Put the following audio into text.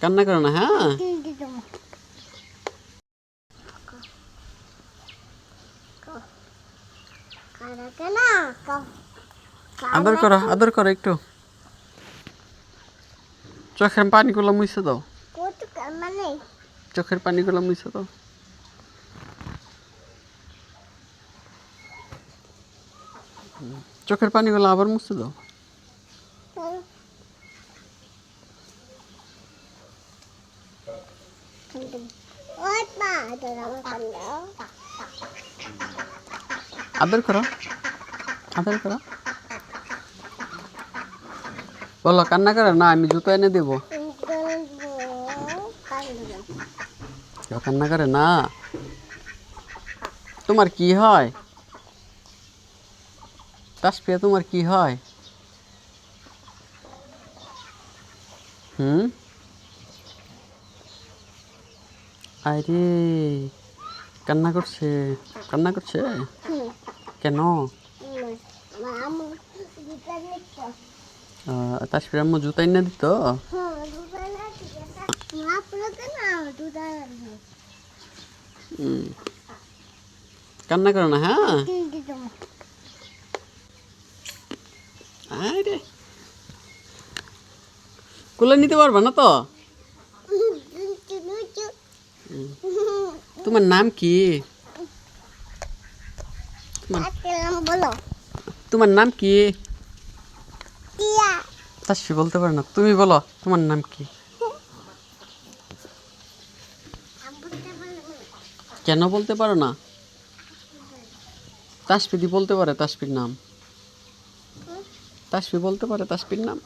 কান্না করো না হ্যাঁ? আদর করো আদর করো একটু। চোখের পানিগুলো মুছে দাও। মানে চোখের পানিগুলো মুছে দাও। চোখের পানিগুলো আবার মুছে দাও। আদর করো। আদর করো। বলো, কান্না করো? না, আমি জুতো এনে দেবো। কান্না করে? না। তোমার কি হয়? তাসপিয়া তোমার কি হয়? হুম? আরে কান্না করছে। কান্না করছে? কেন? তাসপিয়া আম্মু জুতা এনে দিত। কান্না করো না হ্যাঁ? কোলে নিতে পারবে না তো? তোমার নাম কি? তোমার নাম কি? তাসফি বলতে পারে না। তুমি বলো, তোমার নাম কি? কেন বলতে পারো না? তাসফিদি বলতে পারে তাসফির নাম। তাসফি বলতে পারে তাসপির নাম?